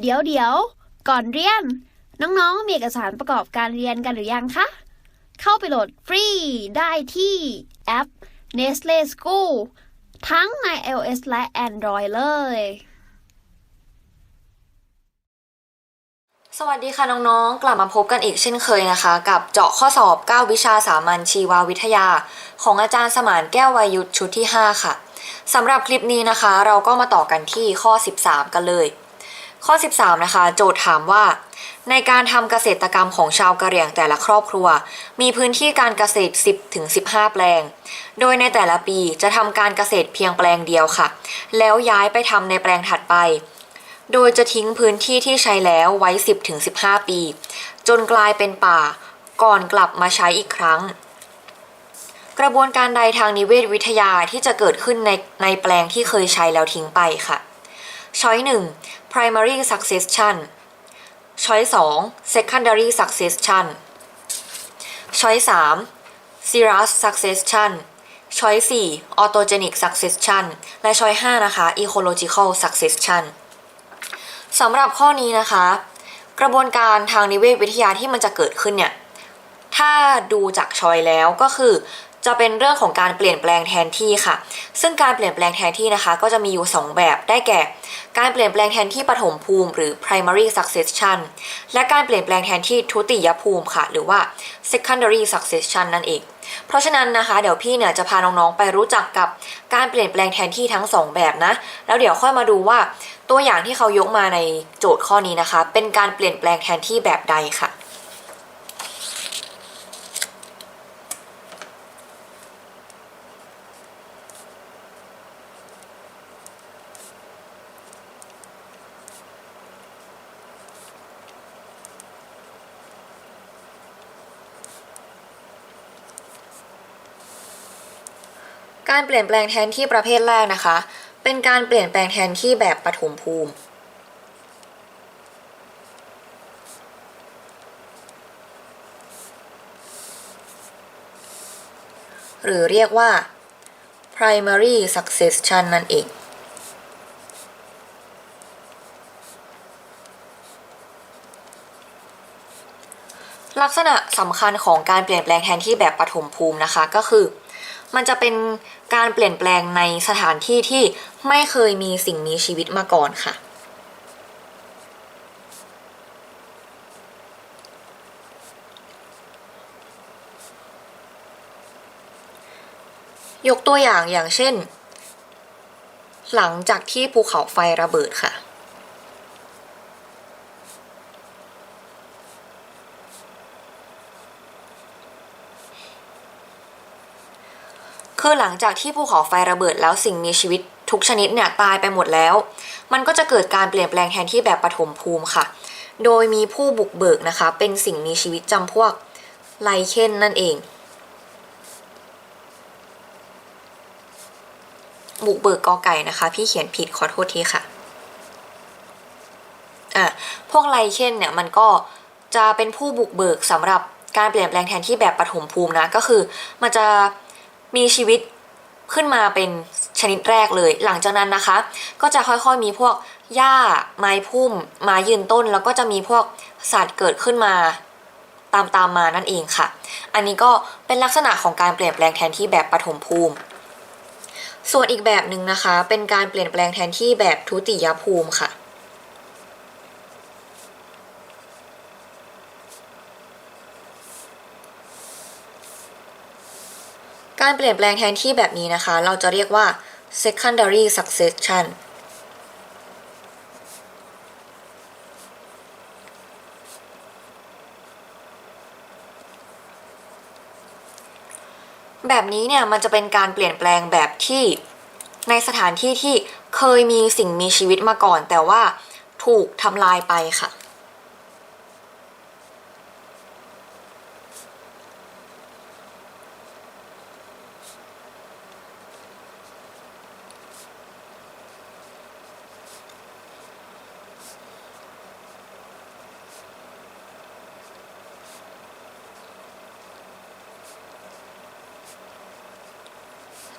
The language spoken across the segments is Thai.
เดี๋ยวเดี๋ยว ก่อนเรียน น้องๆ มีเอกสารประกอบการเรียนกันหรือยังคะ เข้าไปโหลดฟรีได้ที่แอป Nestle School ทั้งใน iOS และ Android เลย สวัสดีค่ะน้องๆ กลับมาพบกันอีกเช่นเคยนะคะ กับเจาะข้อสอบ 9 วิชาสามัญชีววิทยา ของอาจารย์สมานแก้ววายุทธชุดที่ 5 ค่ะสำหรับคลิปนี้นะคะ เราก็มาต่อกันที่ข้อ 13 กันเลย ข้อ 13 นะคะ โจทย์ถามว่า ในการทำเกษตรกรรมของชาวกะเหรี่ยงแต่ละครอบครัว มีพื้นที่การเกษตร 10ถึง15 แปลง โดยในแต่ละปีจะทำการเกษตรเพียงแปลงเดียวค่ะ แล้วย้ายไปทำในแปลงถัดไป โดยจะทิ้งพื้นที่ที่ใช้แล้วไว้ 10-15 ปี จนกลายเป็นป่า ก่อนกลับมาใช้อีกครั้งกระบวนการใดทางนิเวศวิทยาที่จะเกิดขึ้นในในแปลงที่เคยใช้แล้วทิ้งไปค่ะ ช้อย1 primary succession ช้อย2 secondary succession ช้อย3 serous succession ช้อย4 autogenic succession และช้อย5นะคะ ecological succession สำหรับข้อนี้นะคะ กระบวนการทางนิเวศวิทยาที่มันจะเกิดขึ้นเนี่ย ถ้าดูจากชอยแล้วก็คือ จะเป็นเรื่องของการเปลี่ยนแปลงแทนที่ค่ะ ซึ่งการเปลี่ยนแปลงแทนที่นะคะ ก็จะมีอยู่ 2 แบบได้แก่ การเปลี่ยนแปลงแทนที่ปฐมภูมิ หรือ primary succession และการเปลี่ยนแปลงแทนที่ทุติยภูมิค่ะ หรือว่า secondary succession นั่นเองเพราะฉะนั้นนะคะเดี๋ยวพี่เนี่ยจะพาน้องๆไปรู้จักกับการเปลี่ยนแปลงแทนที่ทั้งสองแบบนะ แล้วเดี๋ยวค่อยมาดูว่าตัวอย่างที่เขายกมาในโจทย์ข้อนี้นะคะ เป็นการเปลี่ยนแปลงแทนที่แบบใดค่ะ การเปลี่ยนแปลงแทนที่ประเภทแรกนะคะ เป็นการเปลี่ยนแปลงแทนที่แบบปฐมภูมิ หรือเรียกว่า primary succession นั่นเองลักษณะสำคัญของการเปลี่ยนแปลงแทนที่แบบปฐมภูมินะคะก็คือ มันจะเป็นการเปลี่ยนแปลงในสถานที่ที่ไม่เคยมีสิ่งมีชีวิตมาก่อนค่ะ ยกตัวอย่างอย่างเช่น หลังจากที่ภูเขาไฟระเบิดค่ะ คือหลังจากที่ภูเขาไฟระเบิดแล้วสิ่งมีชีวิตทุกชนิดเนี่ยตายไปหมดแล้ว มันก็จะเกิดการเปลี่ยนแปลงแทนที่แบบปฐมภูมิค่ะ โดยมีผู้บุกเบิกนะคะ เป็นสิ่งมีชีวิตจำพวกไลเคนนั่นเอง บุกเบิกกอไก่นะคะ พี่เขียนผิดขอโทษทีค่ะอะพวกไลเคนเนี่ยมันก็จะเป็นผู้บุกเบิกสำหรับการเปลี่ยนแปลงแทนที่แบบปฐมภูมินะก็คือมันจะ มีชีวิตขึ้นมาเป็นชนิดแรกเลย หลังจากนั้นนะคะ ก็จะค่อยๆมีพวกหญ้าไม้พุ่มไม้ยืนต้น แล้วก็จะมีพวกสัตว์เกิดขึ้นมาตามตามๆมานั่นเองค่ะ อันนี้ก็เป็นลักษณะของการเปลี่ยนแปลงแทนที่แบบปฐมภูมิ ส่วนอีกแบบหนึ่งนะคะ เป็นการเปลี่ยนแปลงแทนที่แบบทุติยภูมิค่ะ การเปลี่ยนแปลงแทนที่แบบนี้นะคะ เราจะเรียกว่า secondary succession แบบนี้เนี่ยมันจะเป็นการเปลี่ยนแปลงแบบที่ในสถานที่ที่เคยมีสิ่งมีชีวิตมาก่อน แต่ว่าถูกทำลายไปค่ะ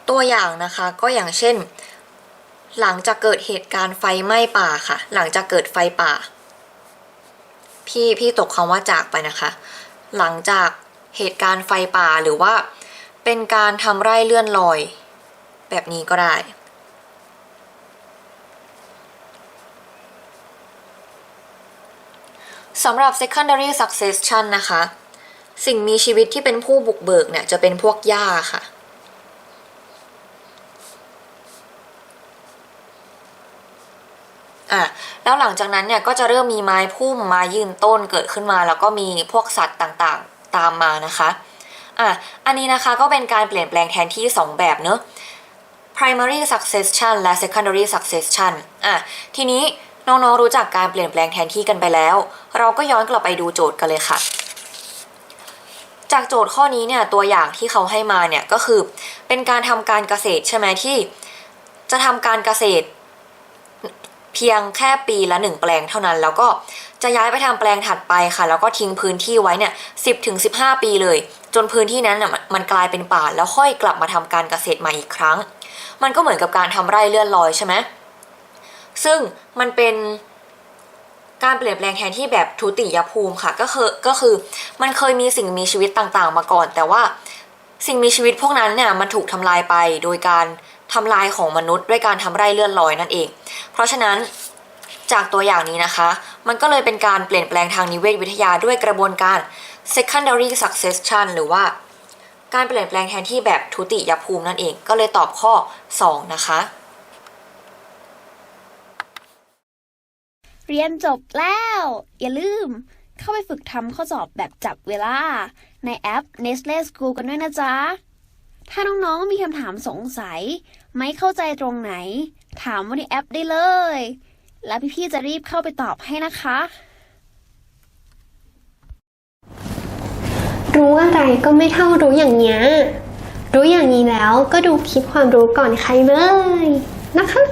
ตัวอย่างนะคะก็อย่างเช่น หลังจากเกิดเหตุการณ์ไฟไหม้ป่าค่ะ หลังจากเกิดไฟป่า พี่พี่ตกคำว่าจากไปนะคะ หลังจากเหตุการณ์ไฟป่าหรือว่า เป็นการทำไร่เลื่อนลอย แบบนี้ก็ได้สำหรับ secondary succession นะคะ สิ่งมีชีวิตที่เป็นผู้บุกเบิกเนี่ย จะเป็นพวกหญ้าค่ะ อะแล้วหลังจากนั้นเนี่ยก็จะเริ่มมีไม้พุ่มไม้ยืนต้นเกิดขึ้นมา แล้วก็มีพวกสัตว์ต่างๆตามมานะคะอะอันนี้นะคะก็เป็นการเปลี่ยนแปลงแทนที่ 2 แบบเนอะ primary succession และ secondary succession อะทีนี้น้องๆรู้จักการเปลี่ยนแปลงแทนที่กันไปแล้ว เราก็ย้อนกลับไปดูโจทย์กันเลยค่ะ จากโจทย์ข้อนี้เนี่ยตัวอย่างที่เขาให้มาเนี่ยก็คือ เป็นการทำการเกษตรใช่ไหมที่ จะทำการเกษตร เพียงแค่ปีละหนึ่งแปลงเท่านั้น แล้วก็จะย้ายไปทำแปลงถัดไปค่ะ แล้วก็ทิ้งพื้นที่ไว้เนี่ยสิบถึงสิบห้าปีเลย จนพื้นที่นั้นน่ะมันกลายเป็นป่าแล้วค่อยกลับมาทำการเกษตรใหม่อีกครั้ง มันก็เหมือนกับการทำไร่เลื่อนลอยใช่ไหมซึ่งมันเป็นการเปลี่ยนแปลงแทนที่แบบทุติยภูมิค่ะก็คือก็คือมันเคยมีสิ่งมีชีวิตต่างๆ มาก่อน แต่ว่าสิ่งมีชีวิตพวกนั้นเนี่ยมันถูกทำลายไปโดยการ ทำลายของมนุษย์ด้วยการทำไร่เลื่อนลอยนั่นเอง เพราะฉะนั้นจากตัวอย่างนี้นะคะ มันก็เลยเป็นการเปลี่ยนแปลงทางนิเวศวิทยาด้วยกระบวนการ secondary succession หรือว่า การเปลี่ยนแปลงแทนที่แบบทุติยภูมินั่นเอง ก็เลยตอบข้อ 2 นะคะ เรียนจบแล้ว อย่าลืม เข้าไปฝึกทำข้อสอบแบบจับเวลา ในแอป Nestle School กันด้วยนะจ๊ะ ถ้าน้องๆมีคำถามสงสัย ไม่เข้าใจตรงไหน ถามว่าในแอปได้เลย แล้วพี่ๆจะรีบเข้าไปตอบให้นะคะ รู้อะไรก็ไม่เท่ารู้อย่างเนี้ยรู้อย่างนี้แล้วก็ดูคลิปความรู้ก่อนใครเลยนะคะ